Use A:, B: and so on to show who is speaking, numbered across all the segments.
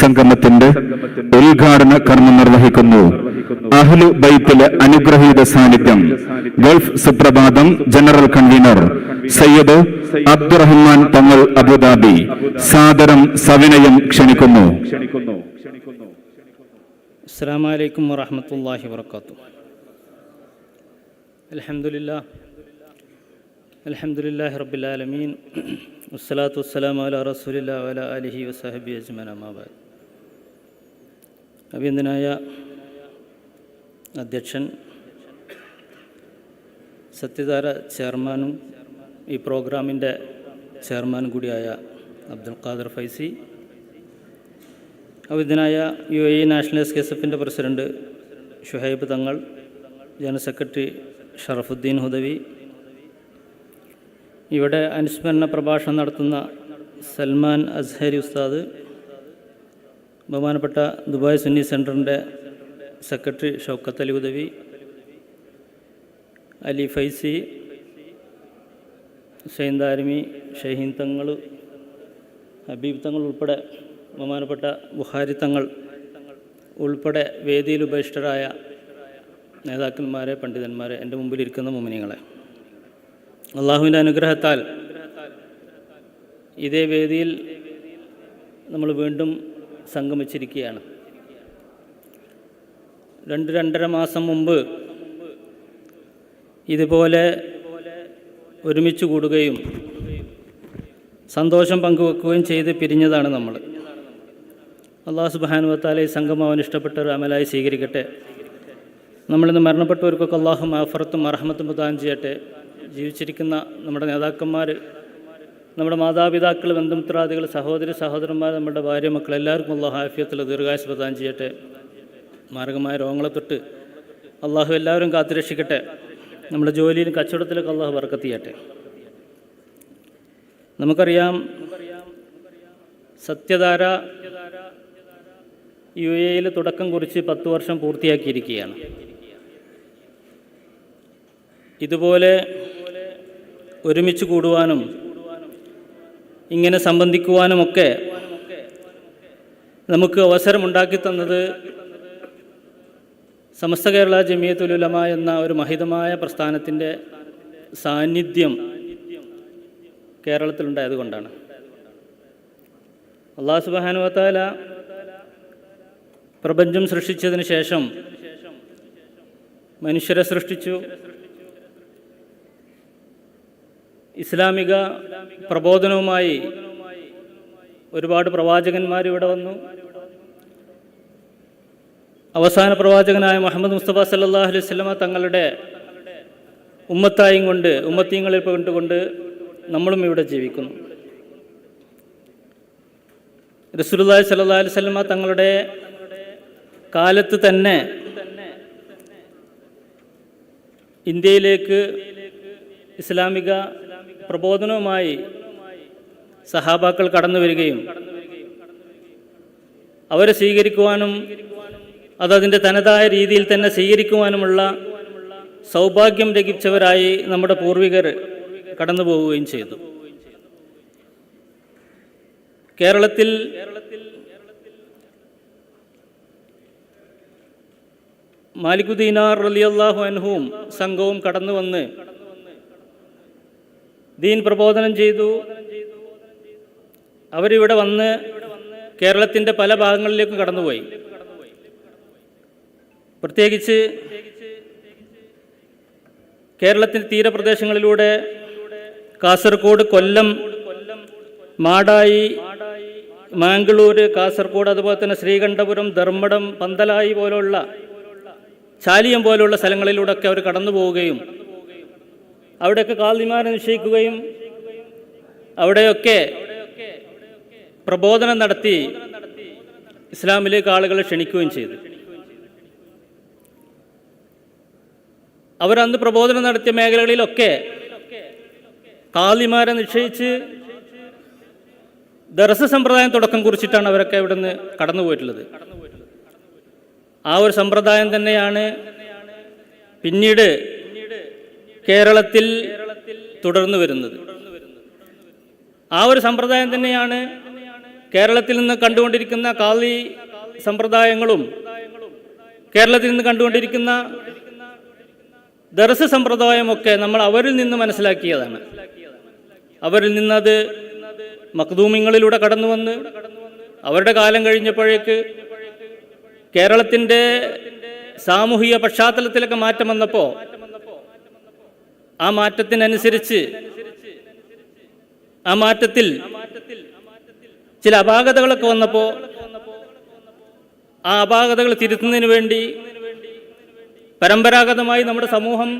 A: സംഗമത്തിന്റെ ഉദ്ഘാടന കർമ്മം നിർവഹിക്കുന്നു. അഹ്ലു ബൈത്തിലെ അനുഗ്രഹീത സാന്നിധ്യം ഗൾഫ് സുപ്രഭാതം ജനറൽ കൺവീനർ സയ്യദ് അബ്ദുറഹ്മാൻ തങ്ങൾ അബുദാബി സാദരം സവിനയം ക്ഷണിക്കുന്നു.
B: അസ്സാം വലൈക്കും വാഹമത്തല്ലാഹി അലഹമുല്ല അലഹമുല്ലാ റബുലാലമീൻ മുസ്സലാത്തു വസ്സലാം അല റസൂലില്ല അല അലിഹി വസാഹബി അജ്മൻ അമ്മാബാദ് അഭിനന്ദനായ അധ്യക്ഷൻ സത്യധാര ചെയർമാനും ഈ പ്രോഗ്രാമിന്റെ ചെയർമാൻ കൂടിയായ Abdul Khader Faizy അഭിനന്ദനായ U A national S K S എഫിന്റെ president Shuhaib Thangal general secretary Sharafuddin Hudawi ഇവിടെ അനുസ്മരണ പ്രഭാഷണം നടത്തുന്ന സൽമാൻ അസ്ഹരി ഉസ്താദ് ബഹുമാനപ്പെട്ട ദുബായ് സുന്നി സെന്ററിന്റെ സെക്രട്ടറി ഷൗക്കത്ത് അലി ഉദവി അലി ഫൈസി ഹുസൈൻ ദാരിമി ഷഹീൻ തങ്ങൾ ഹബീബ് തങ്ങൾ ഉൾപ്പെടെ ബഹുമാനപ്പെട്ട ബുഹാരി തങ്ങൾ ഉൾപ്പെടെ വേദിയിൽ ഉപേക്ഷിതരായ നേതാക്കന്മാരെ പണ്ഡിതന്മാരെ എന്റെ മുമ്പിലിരിക്കുന്ന മുമിനികളെ അള്ളാഹുവിന്റെ അനുഗ്രഹത്താൽ ഇതേ വേദിയിൽ നമ്മൾ വീണ്ടും സംഗമിച്ചിരിക്കുകയാണ്. രണ്ട് രണ്ടര മാസം മുമ്പ് ഇതുപോലെ ഒരുമിച്ച് കൂടുകയും സന്തോഷം പങ്കുവെക്കുകയും ചെയ്ത് പിരിഞ്ഞതാണ് നമ്മൾ. അള്ളാഹു സുബാനുവത്താലെ ഈ സംഘം അവൻ ഇഷ്ടപ്പെട്ട ഒരു അമലായി സ്വീകരിക്കട്ടെ. നമ്മളിന്ന് മരണപ്പെട്ടവർക്കൊക്കെ അള്ളാഹു മഹഫറത്തും അർഹമത്തും പ്രദാനം ചെയ്യട്ടെ. ജീവിച്ചിരിക്കുന്ന നമ്മുടെ നേതാക്കന്മാർ നമ്മുടെ മാതാപിതാക്കൾ ബന്ധുമിത്രാദികൾ സഹോദരി സഹോദരന്മാർ നമ്മുടെ ഭാര്യ മക്കൾ എല്ലാവർക്കും അള്ളാഹു ഹാഫിയത്തിൽ പ്രദാനം ചെയ്യട്ടെ. മാർഗമായ രോഗങ്ങളെ തൊട്ട് അള്ളാഹു എല്ലാവരും കാത്തുരക്ഷിക്കട്ടെ. നമ്മുടെ ജോലിയിലും കച്ചവടത്തിലൊക്കെ അള്ളാഹു വറക്കത്തിയട്ടെ നമുക്കറിയാം സത്യധാര യു എയിൽ തുടക്കം കുറിച്ച് പത്ത് വർഷം പൂർത്തിയാക്കിയിരിക്കുകയാണ്. ഇതുപോലെ ഒരുമിച്ച് കൂടുവാനും ഇങ്ങനെ സംബന്ധിക്കുവാനുമൊക്കെ നമുക്ക് അവസരമുണ്ടാക്കി തന്നത് സമസ്ത കേരള ജമിയത്തുലുലമ എന്ന ഒരു മഹിതമായ പ്രസ്ഥാനത്തിന്റെ സാന്നിധ്യം കേരളത്തിലുണ്ടായത് കൊണ്ടാണ്. അള്ളാഹു സുബാനുവത്താല പ്രപഞ്ചം സൃഷ്ടിച്ചതിന് ശേഷം മനുഷ്യരെ സൃഷ്ടിച്ചു. ഇസ്ലാമിക പ്രബോധനവുമായി ഒരുപാട് പ്രവാചകന്മാർ ഇവിടെ വന്നു. അവസാന പ്രവാചകനായ മുഹമ്മദ് മുസ്തഫ സല്ലാ അലൈഹി സ്വലമ തങ്ങളുടെ ഉമ്മത്തായും കൊണ്ട് ഉമ്മത്തീങ്ങളിൽ കൊണ്ടുകൊണ്ട് നമ്മളും ഇവിടെ ജീവിക്കുന്നു. റസൂലുള്ളാഹി സല്ലാ അലൈഹി വസല്ലമ തങ്ങളുടെ കാലത്ത് തന്നെ ഇന്ത്യയിലേക്ക് ഇസ്ലാമിക പ്രബോധനവുമായി സഹാബാക്കൾ കടന്നു വരികയും അവരെ സ്വീകരിക്കുവാനും അതതിന്റെ തനതായ രീതിയിൽ തന്നെ സ്വീകരിക്കുവാനുമുള്ള സൗഭാഗ്യം ലഭിച്ചവരായി നമ്മുടെ പൂർവികർ കടന്നു പോവുകയും ചെയ്തു. കേരളത്തിൽ മാലിക്കുദ്ദീനാർ റലിയല്ലാഹു അൻഹുവും സംഘവും കടന്നു വന്ന് ദീൻ പ്രബോധനം ചെയ്തു. അവരിവിടെ വന്ന് കേരളത്തിന്റെ പല ഭാഗങ്ങളിലേക്കും കടന്നുപോയി. പ്രത്യേകിച്ച് കേരളത്തിന്റെ തീരപ്രദേശങ്ങളിലൂടെ കാസർഗോഡ് കൊല്ലം മാടായി മാംഗ്ലൂര് കാസർഗോഡ് അതുപോലെ തന്നെ ശ്രീകണ്ഠപുരം ധർമ്മടം പന്തലായി പോലുള്ള ചാലിയം പോലുള്ള സ്ഥലങ്ങളിലൂടെയൊക്കെ അവർ കടന്നു പോവുകയും അവിടെയൊക്കെ കാൽനിമാരെ നിശ്ചയിക്കുകയും അവിടെയൊക്കെ പ്രബോധനം നടത്തി ഇസ്ലാമിലേക്ക് ആളുകളെ ക്ഷണിക്കുകയും ചെയ്തു. അവരന്ന് പ്രബോധനം നടത്തിയ മേഖലകളിലൊക്കെ കാലിമാരെ നിശ്ചയിച്ച് ദർശ സമ്പ്രദായം തുടക്കം കുറിച്ചിട്ടാണ് അവരൊക്കെ ഇവിടുന്ന് കടന്നുപോയിട്ടുള്ളത് ആ ഒരു സമ്പ്രദായം തന്നെയാണ് പിന്നീട് കേരളത്തിൽ തുടർന്നു വരുന്നത്. ആ ഒരു സമ്പ്രദായം തന്നെയാണ് കേരളത്തിൽ നിന്ന് കണ്ടുകൊണ്ടിരിക്കുന്ന കാളി സമ്പ്രദായങ്ങളും കേരളത്തിൽ നിന്ന് കണ്ടുകൊണ്ടിരിക്കുന്ന ദർശ സമ്പ്രദായമൊക്കെ നമ്മൾ അവരിൽ നിന്ന് മനസ്സിലാക്കിയതാണ്. അവരിൽ നിന്നത് മഖ്ദൂമിങ്ങളിലൂടെ കടന്നു വന്ന് അവരുടെ കാലം കഴിഞ്ഞപ്പോഴേക്ക് കേരളത്തിന്റെ സാമൂഹിക പശ്ചാത്തലത്തിലൊക്കെ മാറ്റം വന്നപ്പോൾ ആ മാറ്റത്തിനനുസരിച്ച് ആ മാറ്റത്തിൽ ചില അപാകതകളൊക്കെ വന്നപ്പോൾ ആ അപാകതകൾ തിരുത്തുന്നതിന് വേണ്ടി പരമ്പരാഗതമായി നമ്മുടെ സമൂഹം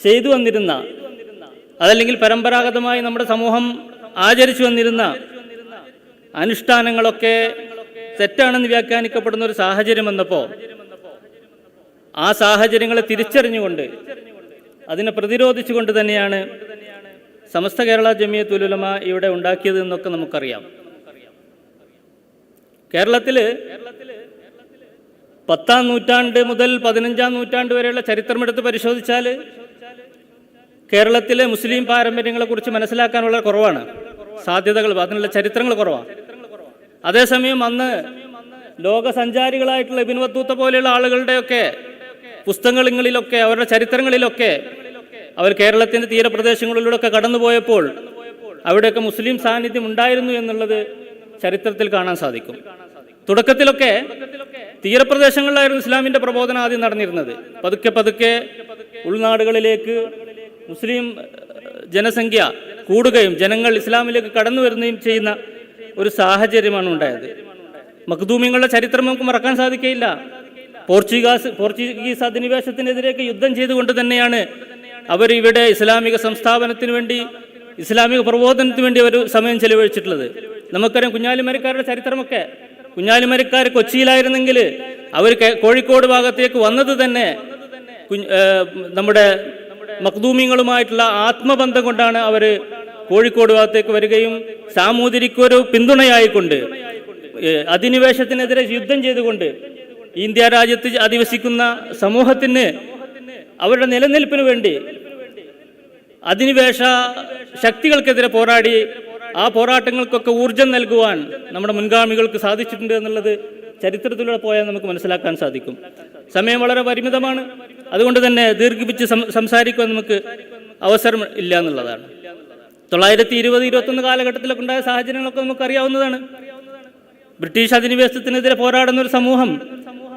B: ചെയ്തു വന്നിരുന്ന അതല്ലെങ്കിൽ പരമ്പരാഗതമായി നമ്മുടെ സമൂഹം ആചരിച്ചു വന്നിരുന്ന അനുഷ്ഠാനങ്ങളൊക്കെ തെറ്റാണെന്ന് വ്യാഖ്യാനിക്കപ്പെടുന്ന ഒരു സാഹചര്യം വന്നപ്പോൾ ആ സാഹചര്യങ്ങളെ തിരിച്ചറിഞ്ഞുകൊണ്ട് അതിനെ പ്രതിരോധിച്ചുകൊണ്ട് തന്നെയാണ് സമസ്ത കേരള ജമിയ തുലുലമ ഇവിടെ ഉണ്ടാക്കിയത് എന്നൊക്കെ നമുക്കറിയാം. കേരളത്തിൽ പത്താം നൂറ്റാണ്ട് മുതൽ പതിനഞ്ചാം നൂറ്റാണ്ട് വരെയുള്ള ചരിത്രമെടുത്ത് പരിശോധിച്ചാൽ കേരളത്തിലെ മുസ്ലിം പാരമ്പര്യങ്ങളെക്കുറിച്ച് മനസ്സിലാക്കാൻ മനസ്സിലാക്കാനുള്ള കുറവാണ്. സാധ്യതകൾ അതിനുള്ള ചരിത്രങ്ങൾ കുറവാണ് അതേസമയം അന്ന് ലോകസഞ്ചാരികളായിട്ടുള്ള ബിൻവത്തൂത്ത പോലെയുള്ള ആളുകളുടെയൊക്കെ പുസ്തകങ്ങളിലൊക്കെ അവരുടെ ചരിത്രങ്ങളിലൊക്കെ അവർ കേരളത്തിന്റെ തീരപ്രദേശങ്ങളിലൂടെയൊക്കെ കടന്നുപോയപ്പോൾ അവിടെയൊക്കെ മുസ്ലിം സാന്നിധ്യം ഉണ്ടായിരുന്നു എന്നുള്ളത് ചരിത്രത്തിൽ കാണാൻ സാധിക്കും. തുടക്കത്തിലൊക്കെ തീരപ്രദേശങ്ങളിലായിരുന്നു ഇസ്ലാമിന്റെ പ്രബോധനം ആദ്യം നടന്നിരുന്നത്. പതുക്കെ പതുക്കെ ഉൾനാടുകളിലേക്ക് മുസ്ലിം ജനസംഖ്യ കൂടുകയും ജനങ്ങൾ ഇസ്ലാമിലേക്ക് കടന്നു വരുകയും ചെയ്യുന്ന ഒരു സാഹചര്യമാണ് ഉണ്ടായത്. മഖ്ദൂമിങ്ങളുടെ ചരിത്രം നമുക്ക് മറക്കാൻ സാധിക്കയില്ല പോർച്ചുഗീസ് പോർച്ചുഗീസ് അധിനിവേശത്തിനെതിരെയൊക്കെ യുദ്ധം ചെയ്തുകൊണ്ട് തന്നെയാണ് അവർ ഇവിടെ ഇസ്ലാമിക സംസ്ഥാപനത്തിന് വേണ്ടി ഇസ്ലാമിക പ്രബോധനത്തിന് വേണ്ടി അവർ സമയം ചെലവഴിച്ചിട്ടുള്ളത്. നമുക്കറിയാം കുഞ്ഞാലിമരക്കാരുടെ ചരിത്രമൊക്കെ. കുഞ്ഞാലിമരക്കാർ കൊച്ചിയിലായിരുന്നെങ്കിൽ അവർ കോഴിക്കോട് ഭാഗത്തേക്ക് വന്നത് തന്നെ നമ്മുടെ മഖ്ദൂമിങ്ങളുമായിട്ടുള്ള ആത്മബന്ധം കൊണ്ടാണ് അവർ കോഴിക്കോട് ഭാഗത്തേക്ക് വരികയും സാമൂതിരിക്കൊരു പിന്തുണയായിക്കൊണ്ട് അധിനിവേശത്തിനെതിരെ യുദ്ധം ചെയ്തുകൊണ്ട് ഇന്ത്യ രാജ്യത്ത് അധിവസിക്കുന്ന സമൂഹത്തിന് അവരുടെ നിലനിൽപ്പിന് വേണ്ടി അധിനിവേശ ശക്തികൾക്കെതിരെ പോരാടി ആ പോരാട്ടങ്ങൾക്കൊക്കെ ഊർജം നൽകുവാൻ നമ്മുടെ മുൻഗാമികൾക്ക് സാധിച്ചിട്ടുണ്ട് എന്നുള്ളത് ചരിത്രത്തിലൂടെ പോയാൽ നമുക്ക് മനസ്സിലാക്കാൻ സാധിക്കും. സമയം വളരെ പരിമിതമാണ്. അതുകൊണ്ട് തന്നെ ദീർഘിപ്പിച്ച് സംസാരിക്കാൻ നമുക്ക് അവസരം ഇല്ല എന്നുള്ളതാണ്. തൊള്ളായിരത്തി ഇരുപത് ഇരുപത്തൊന്ന് കാലഘട്ടത്തിലൊക്കെ ഉണ്ടായ സാഹചര്യങ്ങളൊക്കെ നമുക്ക് അറിയാവുന്നതാണ് ബ്രിട്ടീഷ് അധിനിവേശത്തിനെതിരെ പോരാടുന്ന ഒരു സമൂഹം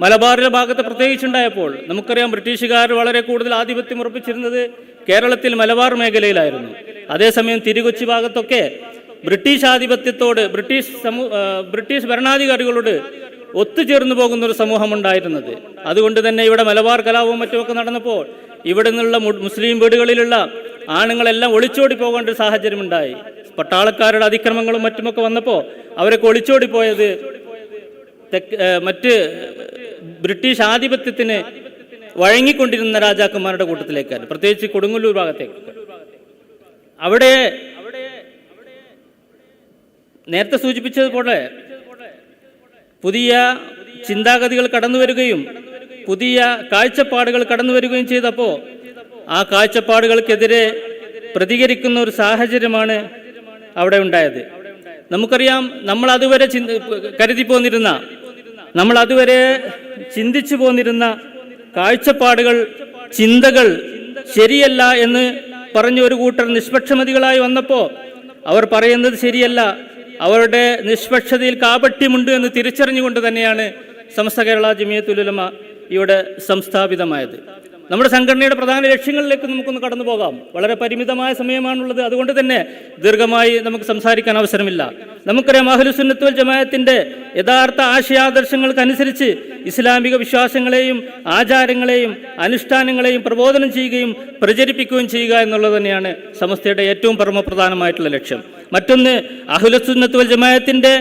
B: മലബാറിലെ ഭാഗത്ത് പ്രത്യേകിച്ചുണ്ടായപ്പോൾ നമുക്കറിയാം ബ്രിട്ടീഷുകാർ വളരെ കൂടുതൽ ആധിപത്യം ഉറപ്പിച്ചിരുന്നത് കേരളത്തിൽ മലബാർ മേഖലയിലായിരുന്നു. അതേസമയം തിരുകൊച്ചി ഭാഗത്തൊക്കെ ബ്രിട്ടീഷ് ആധിപത്യത്തോട് ബ്രിട്ടീഷ് സമൂ ബ്രിട്ടീഷ് ഭരണാധികാരികളോട് ഒത്തുചേർന്നു പോകുന്ന ഒരു സമൂഹം ഉണ്ടായിരുന്നത് അതുകൊണ്ട് തന്നെ ഇവിടെ മലബാർ കലാപവും മറ്റുമൊക്കെ നടന്നപ്പോൾ ഇവിടെ നിന്നുള്ള മുസ്ലിം വീടുകളിലുള്ള ആണുങ്ങളെല്ലാം ഒളിച്ചോടി പോകേണ്ട ഒരു സാഹചര്യം ഉണ്ടായി പട്ടാളക്കാരുടെ അതിക്രമങ്ങളും മറ്റുമൊക്കെ വന്നപ്പോൾ അവരൊക്കെ ഒളിച്ചോടിപ്പോയത് തെക്ക് മറ്റ് ബ്രിട്ടീഷ് ആധിപത്യത്തിന് വഴങ്ങിക്കൊണ്ടിരുന്ന രാജാക്കന്മാരുടെ കൂട്ടത്തിലേക്കാണ്. പ്രത്യേകിച്ച് കൊടുങ്ങല്ലൂർ ഭാഗത്തേക്ക് അവിടെ നേരത്തെ സൂചിപ്പിച്ചതുപോലെ പുതിയ ചിന്താഗതികൾ കടന്നു വരികയും പുതിയ കാഴ്ചപ്പാടുകൾ കടന്നു വരികയും ചെയ്തപ്പോൾ ആ കാഴ്ചപ്പാടുകൾക്കെതിരെ പ്രതികരിക്കുന്ന ഒരു സാഹചര്യമാണ് അവിടെ ഉണ്ടായത്. നമുക്കറിയാം നമ്മൾ അതുവരെ ചിന്ത കരുതി പോന്നിരുന്ന നമ്മൾ അതുവരെ ചിന്തിച്ചു പോന്നിരുന്ന കാഴ്ചപ്പാടുകൾ ചിന്തകൾ ശരിയല്ല എന്ന് പറഞ്ഞ ഒരു കൂട്ടർ നിഷ്പക്ഷമതികളായി വന്നപ്പോൾ അവർ പറയുന്നത് ശരിയല്ല. അവരുടെ നിഷ്പക്ഷതയിൽ കാപട്യമുണ്ട് എന്ന് തിരിച്ചറിഞ്ഞുകൊണ്ട് തന്നെയാണ് സമസ്ത കേരള ജമിയത്തുലമ ഇവിടെ സംസ്ഥാപിതമായത്. നമ്മുടെ സംഘടനയുടെ പ്രധാന ലക്ഷ്യങ്ങളിലേക്ക് നമുക്കൊന്ന് കടന്നു പോകാം. വളരെ പരിമിതമായ സമയമാണുള്ളത്. അതുകൊണ്ട് തന്നെ ദീർഘമായി നമുക്ക് സംസാരിക്കാൻ അവസരമില്ല. നമുക്കറിയാം അഹ്ലുസുന്നത്ത് സുന്നത്തുൽ ജമാഅത്തിന്റെ യഥാർത്ഥ ആശയാദർശങ്ങൾക്കനുസരിച്ച് ഇസ്ലാമിക വിശ്വാസങ്ങളെയും ആചാരങ്ങളെയും അനുഷ്ഠാനങ്ങളെയും പ്രബോധനം ചെയ്യുകയും പ്രചരിപ്പിക്കുകയും ചെയ്യുക എന്നുള്ളത് തന്നെയാണ് സമസ്തയുടെ ഏറ്റവും പരമപ്രധാനമായിട്ടുള്ള ലക്ഷ്യം. മറ്റൊന്ന് അഹുലസുന്നത്ത് വൽ ജമാഅത്തിന്റെ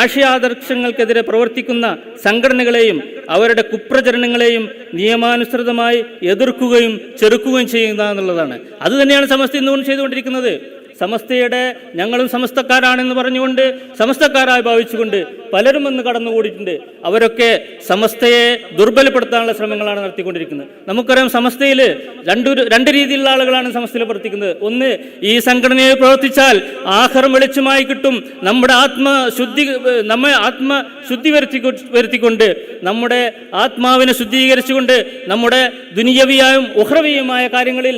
B: ആശയാദർശങ്ങൾക്കെതിരെ പ്രവർത്തിക്കുന്ന സംഘടനകളെയും അവരുടെ കുപ്രചരണങ്ങളെയും നിയമാനുസൃതമായി എതിർക്കുകയും ചെറുക്കുകയും ചെയ്യുക എന്നുള്ളതാണ്. അതുതന്നെയാണ് സമസ്ത ഇന്നുകൊണ്ട് ചെയ്തുകൊണ്ടിരിക്കുന്നത്. സമസ്തയുടെ ഞങ്ങളും സമസ്തക്കാരാണെന്ന് പറഞ്ഞുകൊണ്ട് സമസ്തക്കാരായി ഭാവിച്ചുകൊണ്ട് പലരും വന്ന് കടന്നുകൂടിയിട്ടുണ്ട്. അവരൊക്കെ സമസ്തയെ ദുർബലപ്പെടുത്താനുള്ള ശ്രമങ്ങളാണ് നടത്തിക്കൊണ്ടിരിക്കുന്നത്. നമുക്കറിയാം സമസ്തയിൽ രണ്ട് രണ്ട് രീതിയിലുള്ള ആളുകളാണ് സമസ്തയിൽ പ്രവർത്തിക്കുന്നത്. ഒന്ന് ഈ സംഘടനയെ പ്രവർത്തിച്ചാൽ ആഹാരം വെളിച്ചമായി കിട്ടും. നമ്മുടെ ആത്മശുദ്ധി നമ്മെ ആത്മശുദ്ധി വരുത്തി വരുത്തിക്കൊണ്ട് നമ്മുടെ ആത്മാവിനെ ശുദ്ധീകരിച്ചുകൊണ്ട് നമ്മുടെ ദുനിയവിയായും ഉഹ്രവിയുമായ കാര്യങ്ങളിൽ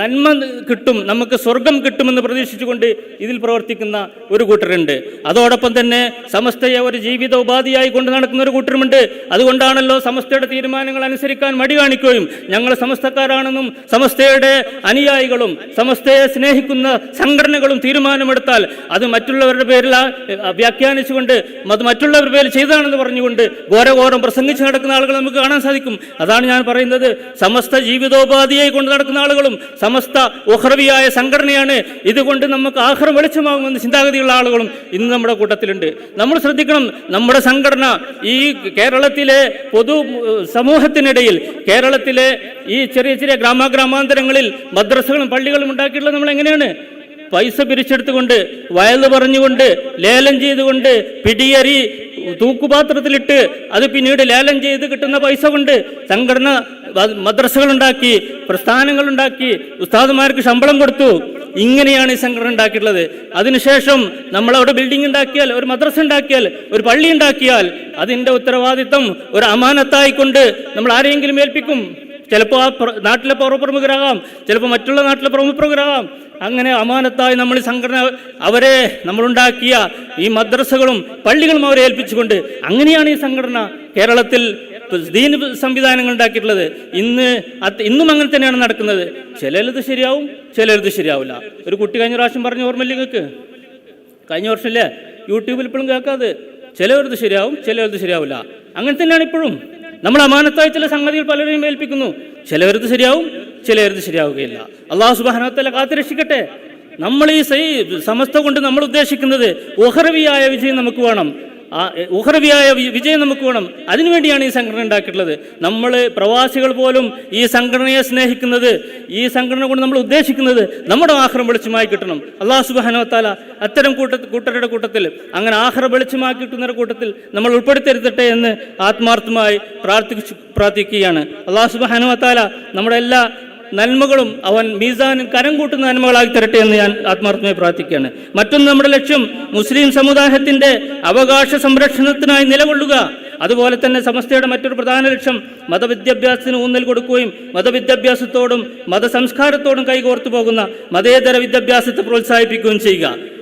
B: നന്മ കിട്ടും നമുക്ക് സ്വർഗം കിട്ടുമെന്ന് പ്രതീക്ഷിച്ചുകൊണ്ട് ഇതിൽ പ്രവർത്തിക്കുന്ന ഒരു കൂട്ടരുണ്ട്. അതോടൊപ്പം തന്നെ സമസ്തയെ ഒരു ജീവിത ഉപാധിയായി കൊണ്ട് നടക്കുന്ന ഒരു കൂട്ടരുമുണ്ട്. അതുകൊണ്ടാണല്ലോ സമസ്തയുടെ തീരുമാനങ്ങൾ അനുസരിക്കാൻ മടി കാണിക്കുകയും ഞങ്ങൾ സമസ്തക്കാരാണെന്നും സമസ്തയുടെ അനുയായികളും സമസ്തയെ സ്നേഹിക്കുന്ന സംഘടനകളും തീരുമാനമെടുത്താൽ അത് മറ്റുള്ളവരുടെ പേരിൽ വ്യാഖ്യാനിച്ചുകൊണ്ട് അത് മറ്റുള്ളവരുടെ പേരിൽ ചെയ്തതാണെന്ന് പറഞ്ഞുകൊണ്ട് ഘോരഘോരം പ്രസംഗിച്ച് നടക്കുന്ന ആളുകൾ നമുക്ക് കാണാൻ സാധിക്കും. അതാണ് ഞാൻ പറയുന്നത്. സമസ്ത ജീവിതോപാധിയായി കൊണ്ട് നടക്കുന്ന ആളുകളും സമസ്ത ഉഹ്രവിയായ സംഘടനയാണ്. ഇതുകൊണ്ട് നമുക്ക് ആഹ്റം വെളിച്ചമാകുമെന്ന് ചിന്താഗതിയുള്ള ആളുകളും ഇന്ന് നമ്മുടെ കൂട്ടത്തിലുണ്ട്. നമ്മൾ ശ്രദ്ധിക്കണം നമ്മുടെ സംഘടന ഈ കേരളത്തിലെ പൊതു സമൂഹത്തിനിടയിൽ കേരളത്തിലെ ഈ ചെറിയ ചെറിയ ഗ്രാമഗ്രാമാന്തരങ്ങളിൽ മദ്രസകളും പള്ളികളും ഉണ്ടാക്കിയിട്ടുള്ളത് നമ്മൾ എങ്ങനെയാണ്? പൈസ പിരിച്ചെടുത്തുകൊണ്ട് വയൽ പറഞ്ഞുകൊണ്ട് ലേലം ചെയ്തുകൊണ്ട് പിടിയരി തൂക്കുപാത്രത്തിലിട്ട് അത് പിന്നീട് ലേലം ചെയ്ത് കിട്ടുന്ന പൈസ കൊണ്ട് സംഘടന മദ്രസകളുണ്ടാക്കി പ്രസ്ഥാനങ്ങളുണ്ടാക്കി ഉസ്താദുമാർക്ക് ശമ്പളം കൊടുത്തു. ഇങ്ങനെയാണ് ഈ സംഘടന ഉണ്ടാക്കിയിട്ടുള്ളത്. അതിനുശേഷം നമ്മൾ അവിടെ ബിൽഡിംഗ് ഉണ്ടാക്കിയാൽ ഒരു മദ്രസ ഉണ്ടാക്കിയാൽ ഒരു പള്ളി ഉണ്ടാക്കിയാൽ അതിന്റെ ഉത്തരവാദിത്തം ഒരു അമാനത്തായിക്കൊണ്ട് നമ്മൾ ആരെയെങ്കിലും ഏൽപ്പിക്കും. ചിലപ്പോൾ ആ നാട്ടിലെ പൗരപ്രമുഖരാകാം ചിലപ്പോൾ മറ്റുള്ള നാട്ടിലെ പ്രമുഖരാകാം. അങ്ങനെ അമാനത്തായി നമ്മൾ സംഘടന അവരെ നമ്മളുണ്ടാക്കിയ ഈ മദ്രസകളും പള്ളികളും അവരെ ഏൽപ്പിച്ചുകൊണ്ട് അങ്ങനെയാണ് ഈ സംഘടന കേരളത്തിൽ ദീൻ സംവിധാനങ്ങൾ ഉണ്ടാക്കിയിട്ടുള്ളത് ഇന്ന് ഇന്നും അങ്ങനെ തന്നെയാണ് നടക്കുന്നത്. ചിലത് ശരിയാവും ചിലത് ശരിയാവില്ല. ഒരു കുട്ടി കഴിഞ്ഞ പ്രാവശ്യം പറഞ്ഞ ഓർമ്മയില്ലേ നിങ്ങൾക്ക്? കഴിഞ്ഞ വർഷമില്ലേ യൂട്യൂബിൽ ഇപ്പോഴും കേൾക്കാതെ. ചിലവരത് ശരിയാവും ചിലവരത് ശരിയാവില്ല. അങ്ങനെ തന്നെയാണ് ഇപ്പോഴും. നമ്മൾ അമാനത്തായ ചില സംഗതികൾ പലരെയും ഏൽപ്പിക്കുന്നു. ചിലവരത് ശരിയാവും ചിലവരത് ശരിയാവുകയില്ല. അള്ളാഹു സുബാനത്തല്ല കാത്തുരക്ഷിക്കട്ടെ നമ്മൾ ഈ സമസ്ത കൊണ്ട് നമ്മൾ ഉദ്ദേശിക്കുന്നത് ഓഹറവിയായ വിജയം നമുക്ക് വേണം. ആ ഉഹറവിയായ വിജയം നമുക്ക് വേണം. അതിനുവേണ്ടിയാണ് ഈ സംഘടന ഉണ്ടാക്കിയിട്ടുള്ളത്. നമ്മൾ പ്രവാസികൾ പോലും ഈ സംഘടനയെ സ്നേഹിക്കുന്നത് ഈ സംഘടന കൊണ്ട് നമ്മൾ ഉദ്ദേശിക്കുന്നത് നമ്മുടെ ആഹ്റം വെളിച്ചമായി കിട്ടണം. അള്ളാഹു സുബാനോത്താല അത്തരം കൂട്ട കൂട്ടരുടെ കൂട്ടത്തിൽ അങ്ങനെ ആഹ്റ വെളിച്ചമായി കിട്ടുന്നവരുടെ കൂട്ടത്തിൽ നമ്മൾ ഉൾപ്പെടുത്തരുത്തട്ടെ എന്ന് ആത്മാർത്ഥമായി പ്രാർത്ഥിച്ചു പ്രാർത്ഥിക്കുകയാണ്. അള്ളാഹു സുബാനുവത്താല നമ്മുടെ എല്ലാ നന്മകളും അവൻ മീസാനിൽ കരം കൂട്ടുന്ന നന്മകളാക്കി തരട്ടെ എന്ന് ഞാൻ ആത്മാർത്ഥമായി പ്രാർത്ഥിക്കുകയാണ്. മറ്റൊന്ന് നമ്മുടെ ലക്ഷ്യം മുസ്ലിം സമുദായത്തിന്റെ അവകാശ സംരക്ഷണത്തിനായി നിലകൊള്ളുക. അതുപോലെ തന്നെ സമസ്തയുടെ മറ്റൊരു പ്രധാന ലക്ഷ്യം മതവിദ്യാഭ്യാസത്തിന് ഊന്നൽ കൊടുക്കുകയും മതവിദ്യാഭ്യാസത്തോടും മതസംസ്കാരത്തോടും കൈകോർത്തു പോകുന്ന മതേതര വിദ്യാഭ്യാസത്തെ പ്രോത്സാഹിപ്പിക്കുകയും ചെയ്യുക.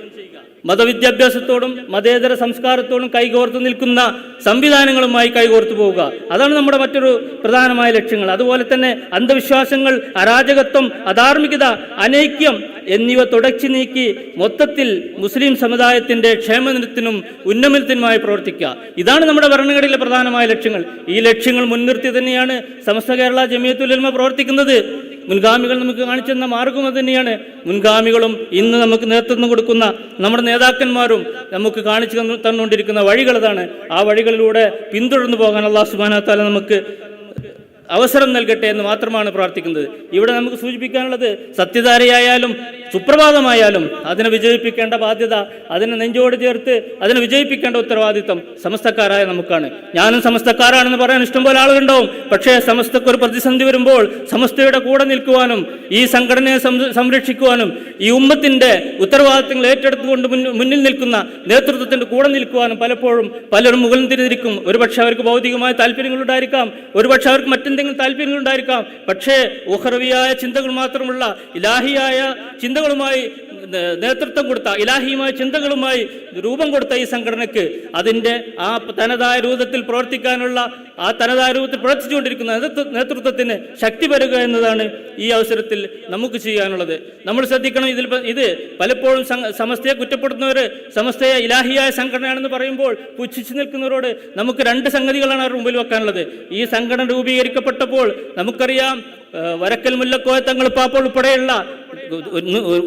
B: മതവിദ്യാഭ്യാസത്തോടും മതേതര സംസ്കാരത്തോടും കൈകോർത്ത് നിൽക്കുന്ന സംവിധാനങ്ങളുമായി കൈകോർത്തു പോവുക. അതാണ് നമ്മുടെ മറ്റൊരു പ്രധാനമായ ലക്ഷ്യങ്ങൾ. അതുപോലെ തന്നെ അന്ധവിശ്വാസങ്ങൾ അരാജകത്വം അധാർമികത അനൈക്യം എന്നിവ തുടച്ചു നീക്കി മൊത്തത്തിൽ മുസ്ലിം സമുദായത്തിന്റെ ക്ഷേമനത്തിനും ഉന്നമനത്തിനുമായി പ്രവർത്തിക്കുക. ഇതാണ് നമ്മുടെ ഭരണഘടനയിലെ പ്രധാനമായ ലക്ഷ്യങ്ങൾ. ഈ ലക്ഷ്യങ്ങൾ മുൻനിർത്തി തന്നെയാണ് സമസ്ത കേരള ജമിയത്തുലമ പ്രവർത്തിക്കുന്നത്. മുൻഗാമികൾ നമുക്ക് കാണിച്ചു തന്ന മാർഗം അത് തന്നെയാണ്. മുൻഗാമികളും ഇന്ന് നമുക്ക് നേതൃത്വം കൊടുക്കുന്ന നമ്മുടെ നേതാക്കന്മാരും നമുക്ക് കാണിച്ചു തന്നുകൊണ്ടിരിക്കുന്ന വഴികൾ അതാണ്. ആ വഴികളിലൂടെ പിന്തുടർന്നു പോകാൻ അള്ളാഹു സുബാനത്താല നമുക്ക് അവസരം നൽകട്ടെ എന്ന് മാത്രമാണ് പ്രാർത്ഥിക്കുന്നത്. ഇവിടെ നമുക്ക് സൂചിപ്പിക്കാനുള്ളത് സത്യധാരയായാലും സുപ്രഭാതമായാലും അതിനെ വിജയിപ്പിക്കേണ്ട ബാധ്യത അതിനെ നെഞ്ചോട് ചേർത്ത് അതിനെ വിജയിപ്പിക്കേണ്ട ഉത്തരവാദിത്തം സമസ്തക്കാരായ നമുക്കാണ്. ഞാനും സമസ്തക്കാരാണെന്ന് പറയാൻ ഇഷ്ടംപോലെ ആളുകളുണ്ടാവും. പക്ഷേ സമസ്തക്ക് ഒരു പ്രതിസന്ധി വരുമ്പോൾ സമസ്തയുടെ കൂടെ നിൽക്കുവാനും ഈ സംഘടനയെ സംരക്ഷിക്കുവാനും ഈ ഉമ്മത്തിന്റെ ഉത്തരവാദിത്തങ്ങൾ ഏറ്റെടുത്തുകൊണ്ട് മുന്നിൽ നിൽക്കുന്ന നേതൃത്വത്തിന്റെ കൂടെ നിൽക്കുവാനും പലപ്പോഴും പലരും മുകളിൽ തിരിഞ്ഞിരിക്കും ഒരുപക്ഷെ അവർക്ക് ഭൗതികമായ താല്പര്യങ്ങളുണ്ടായിരിക്കാം ഒരുപക്ഷെ അവർക്ക് മറ്റെന്തെങ്കിലും താല്പര്യങ്ങളുണ്ടായിരിക്കാം പക്ഷേ ഉഹർവിയായ ചിന്തകൾ മാത്രമുള്ള ഇലാഹിയായ ചിന്തകളുമായി നേതൃത്വം കൊടുത്ത ഇലാഹിയുമായ ചിന്തകളുമായി രൂപം കൊടുത്ത ഈ സംഘടനയ്ക്ക് അതിന്റെ ആ തനതായ രൂപത്തിൽ പ്രവർത്തിക്കാനുള്ള ആ തനതായ രൂപത്തിൽ പ്രവർത്തിച്ചുകൊണ്ടിരിക്കുന്ന നേതൃത്വ നേതൃത്വത്തിന് ശക്തി വരിക എന്നതാണ് ഈ അവസരത്തിൽ നമുക്ക് ചെയ്യാനുള്ളത്. നമ്മൾ ശ്രദ്ധിക്കണം ഇതിൽ ഇത് പലപ്പോഴും സമസ്തയെ കുറ്റപ്പെടുത്തുന്നവർ സമസ്തയെ ഇലാഹിയായ സംഘടനയാണെന്ന് പറയുമ്പോൾ പുച്ഛിച്ചു നിൽക്കുന്നവരോട് നമുക്ക് രണ്ട് സംഗതികളാണ് അവർ മുമ്പിൽ വെക്കാനുള്ളത്. ഈ സംഘടന രൂപീകരിക്കപ്പെട്ടപ്പോൾ നമുക്കറിയാം വരക്കൽ മുല്ലക്കോയ തങ്ങൾ പാപ്പോൾ ഉൾപ്പെടെയുള്ള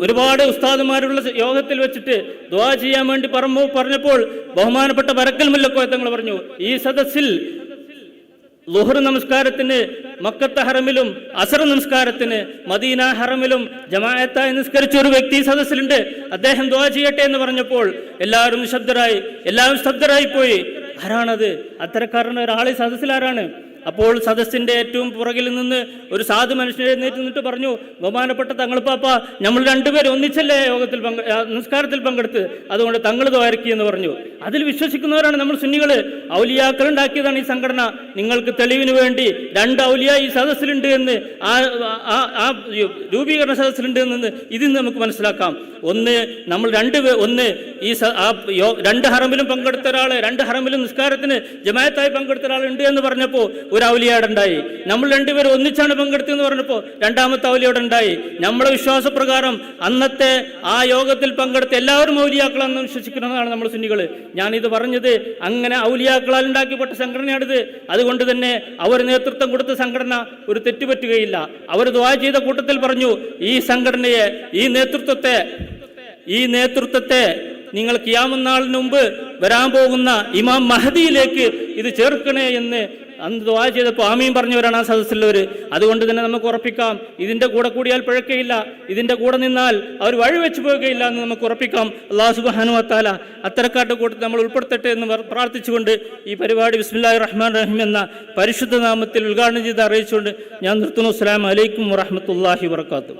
B: ഒരുപാട് ഉസ്താദുമാരുള്ള യോഗത്തിൽ വെച്ചിട്ട് ദ്വാ ചെയ്യാൻ വേണ്ടി പറമ്പോ പറഞ്ഞപ്പോൾ ബഹുമാനപ്പെട്ട വരക്കൽ മുല്ലക്കോയ തങ്ങൾ പറഞ്ഞു ഈ സദസ്സിൽ ലുഹർ നമസ്കാരത്തിന് മക്കത്ത ഹറമിലും അസർ നമസ്കാരത്തിന് മദീന ഹറമിലും ജമാഅത്തായി നിസ്കരിച്ച ഒരു വ്യക്തി സദസ്സിലുണ്ട്. അദ്ദേഹം ദുആ ചെയ്യട്ടെ എന്ന് പറഞ്ഞപ്പോൾ എല്ലാവരും നിശബ്ദരായി എല്ലാവരും ശബ്ദരായി പോയി. ആരാണത്? അത്തരക്കാരൻ ഒരാൾ സദസ്സിൽ അപ്പോൾ സദസ്സിന്റെ ഏറ്റവും പുറകിൽ നിന്ന് ഒരു സാധു മനുഷ്യൻ എഴുന്നേറ്റ് നിന്നിട്ട് പറഞ്ഞു ബഹുമാനപ്പെട്ട തങ്ങൾ പാപ്പ നമ്മൾ രണ്ടുപേരും ഒന്നിച്ചല്ലേ യോഗത്തിൽ നിസ്കാരത്തിൽ പങ്കെടുത്ത്? അതുകൊണ്ട് തങ്ങൾ ദ്വാരക്കി എന്ന് പറഞ്ഞു. അതിൽ വിശ്വസിക്കുന്നവരാണ് നമ്മൾ സുന്നികൾ ഔലിയാക്കൾ ഉണ്ടാക്കിയതാണ് ഈ സംഘടന. നിങ്ങൾക്ക് തെളിവിന് വേണ്ടി രണ്ട് ഔലിയ ഈ സദസ്സിലുണ്ട് എന്ന് ആ ആ- രൂപീകരണ സദസ്സിലുണ്ട് എന്ന് ഇതിൽ നമുക്ക് മനസ്സിലാക്കാം. ഒന്ന് നമ്മൾ രണ്ട് ഒന്ന് ഈ രണ്ട് ഹറമിലും പങ്കെടുത്ത ഒരാൾ രണ്ട് ഹറമിലും നിസ്കാരത്തിന് ജമായത്തായി പങ്കെടുത്ത ഒരാൾ ഉണ്ട് എന്ന് പറഞ്ഞപ്പോൾ ഒരു ഔലിയാട് ഉണ്ടായി. നമ്മൾ രണ്ടുപേരും ഒന്നിച്ചാണ് പങ്കെടുത്തതെന്ന് പറഞ്ഞപ്പോൾ രണ്ടാമത്തെ ഔലിയോട് ഉണ്ടായി. നമ്മുടെ വിശ്വാസപ്രകാരം അന്നത്തെ ആ യോഗത്തിൽ പങ്കെടുത്ത എല്ലാവരും ഔലിയാക്കളാണെന്ന് വിശ്വസിക്കുന്നതാണ് നമ്മൾ സുന്നികൾ. ഞാനിത് പറഞ്ഞത് അങ്ങനെ ഔലിയാക്കളാൽ ഉണ്ടാക്കിപ്പെട്ട സംഘടനയാണിത്. അതുകൊണ്ട് തന്നെ അവർ നേതൃത്വം കൊടുത്ത സംഘടന ഒരു തെറ്റുപറ്റുകയില്ല. അവർ ദ്വാ ചെയ്ത കൂട്ടത്തിൽ പറഞ്ഞു ഈ സംഘടനയെ ഈ നേതൃത്വത്തെ ഈ നേതൃത്വത്തെ നിങ്ങൾ കിയാമനാളിന് മുമ്പ് വരാൻ പോകുന്ന ഇമാം മഹദിയിലേക്ക് ഇത് ചേർക്കണേ എന്ന് അന്ന് ദ്വാ ചെയ്തപ്പോൾ ആമീൻ പറഞ്ഞവരാണ് ആ സദസ്സിലുള്ളവർ അതുകൊണ്ട് തന്നെ നമുക്ക് ഉറപ്പിക്കാം ഇതിന്റെ കൂടെ കൂടിയാൽ പിഴക്കയില്ല ഇതിന്റെ കൂടെ നിന്നാൽ അവർ വഴിവെച്ച് പോകുകയില്ല എന്ന് നമുക്ക് ഉറപ്പിക്കാം. അള്ളാഹു സുബാനു വത്താല അത്തരക്കാരുടെ കൂട്ടത്തിൽ നമ്മൾ ഉൾപ്പെടുത്തട്ടെ എന്ന് പ്രാർത്ഥിച്ചുകൊണ്ട് ഈ പരിപാടി ബിസ്മില്ലാഹി റഹ്മാൻ റഹീം എന്ന പരിശുദ്ധ നാമത്തിൽ ഉദ്ഘാടനം ചെയ്ത് അറിയിച്ചുകൊണ്ട് ഞാൻ നിർത്തുന്നു. അസ്സലാമു അലൈക്കും വറഹ്മത്തുള്ളാഹി വബർക്കാത്തു